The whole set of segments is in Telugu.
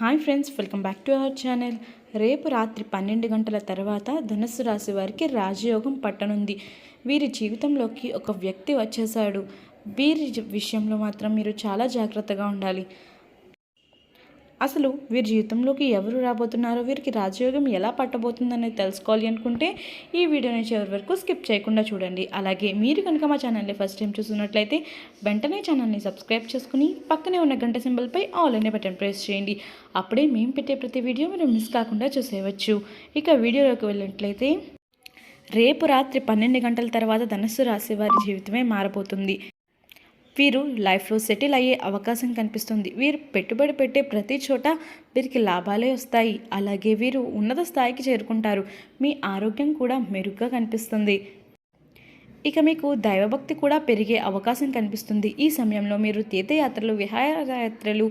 Hi friends welcome back to our channel. రేపు రాత్రి పన్నెండు గంటల తర్వాత ధనుస్సు రాశి వారికి రాజయోగం పట్టనుంది. వీరి జీవితంలోకి ఒక వ్యక్తి వచ్చేసాడు వీరి విషయంలో మాత్రం మీరు చాలా జాగ్రత్తగా ఉండాలి. అసలు వీరి జీవితంలోకి ఎవరు రాబోతున్నారో వీరికి రాజయోగం ఎలా పట్టబోతుందనేది తెలుసుకోవాలి అనుకుంటే ఈ వీడియోని చివరి వరకు స్కిప్ చేయకుండా చూడండి. అలాగే మీరు కనుక మా ఛానల్ని ఫస్ట్ టైం చూస్తున్నట్లయితే వెంటనే ఛానల్ని సబ్స్క్రైబ్ చేసుకుని పక్కనే ఉన్న గంట సింబల్పై ఆల్ అనే బటన్ ప్రెస్ చేయండి. అప్పుడే మేము పెట్టే ప్రతి వీడియో మీరు మిస్ కాకుండా చూసేయవచ్చు. ఇక వీడియోలోకి వెళ్ళినట్లయితే రేపు రాత్రి పన్నెండు గంటల తర్వాత ధనస్సు రాశి వారి జీవితమే మారబోతుంది. వీరు లైఫ్లో సెటిల్ అయ్యే అవకాశం కనిపిస్తుంది. వీరు పెట్టుబడి పెట్టే ప్రతి చోట వీరికి లాభాలే వస్తాయి. అలాగే వీరు ఉన్నత స్థాయికి చేరుకుంటారు. మీ ఆరోగ్యం కూడా మెరుగ్గా కనిపిస్తుంది. ఇక మీకు దైవభక్తి కూడా పెరిగే అవకాశం కనిపిస్తుంది. ఈ సమయంలో మీరు తీర్థయాత్రలు విహారయాత్రలు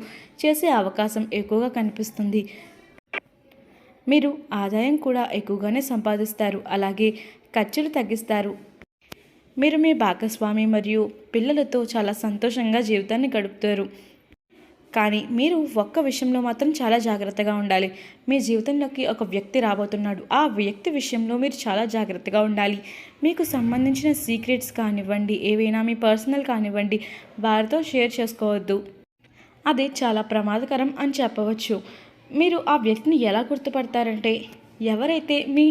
చేసే అవకాశం ఎక్కువగా కనిపిస్తుంది. మీరు ఆదాయం కూడా ఎక్కువగానే సంపాదిస్తారు. అలాగే ఖర్చులు తగ్గిస్తారు. మీరు మీ భాగస్వామి మరియు పిల్లలతో చాలా సంతోషంగా జీవితాన్ని గడుపుతారు. కానీ మీరు ఒక్క విషయంలో మాత్రం చాలా జాగ్రత్తగా ఉండాలి. మీ జీవితంలోకి ఒక వ్యక్తి రాబోతున్నాడు. ఆ వ్యక్తి విషయంలో మీరు చాలా జాగ్రత్తగా ఉండాలి. మీకు సంబంధించిన సీక్రెట్స్ కానివ్వండి ఏవైనా మీ పర్సనల్ కానివ్వండి వారితో షేర్ చేసుకోవద్దు. అది చాలా ప్రమాదకరం అని చెప్పవచ్చు. మీరు ఆ వ్యక్తిని ఎలా గుర్తుపడతారంటే ఎవరైతే మీ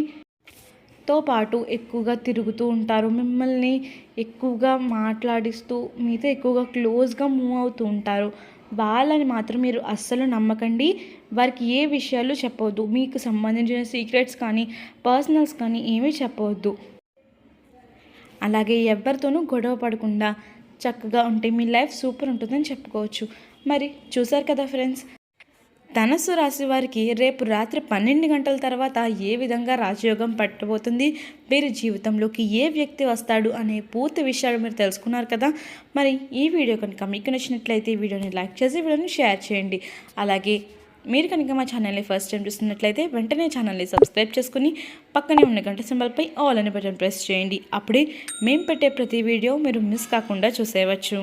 మీతో పాటు ఎక్కువగా తిరుగుతూ ఉంటారు. మిమ్మల్ని ఎక్కువగా మాట్లాడిస్తూ మీతో ఎక్కువగా క్లోజ్గా మూవ్ అవుతూ ఉంటారు. వాళ్ళని మాత్రం మీరు అస్సలు నమ్మకండి. వారికి ఏ విషయాలు చెప్పవద్దు మీకు సంబంధించిన సీక్రెట్స్ కానీ పర్సనల్స్ కానీ ఏమీ చెప్పవద్దు అలాగే ఎవరితోనూ గొడవ పడకుండా చక్కగా ఉంటే మీ లైఫ్ సూపర్ ఉంటుందని చెప్పుకోవచ్చు. మరి చూసారు కదా ఫ్రెండ్స్ ధనస్సు రాశి వారికి రేపు రాత్రి పన్నెండు గంటల తర్వాత ఏ విధంగా రాజయోగం పట్టబోతుంది? వీరి జీవితంలోకి ఏ వ్యక్తి వస్తాడు? అనే పూర్తి విషయాలు మీరు తెలుసుకున్నారు కదా. మరి ఈ వీడియో కనుక మీకు నచ్చినట్లయితే ఈ వీడియోని లైక్ చేసి వీడియోని షేర్ చేయండి. అలాగే మీరు కనుక మా ఛానల్ని ఫస్ట్ టైం చూస్తున్నట్లయితే వెంటనే ఛానల్ని సబ్స్క్రైబ్ చేసుకుని పక్కనే ఉన్న గంట సింబల్పై ఆల్ అనే బటన్ ప్రెస్ చేయండి. అప్పుడే మేము పెట్టే ప్రతి వీడియో మీరు మిస్ కాకుండా చూసేయవచ్చు.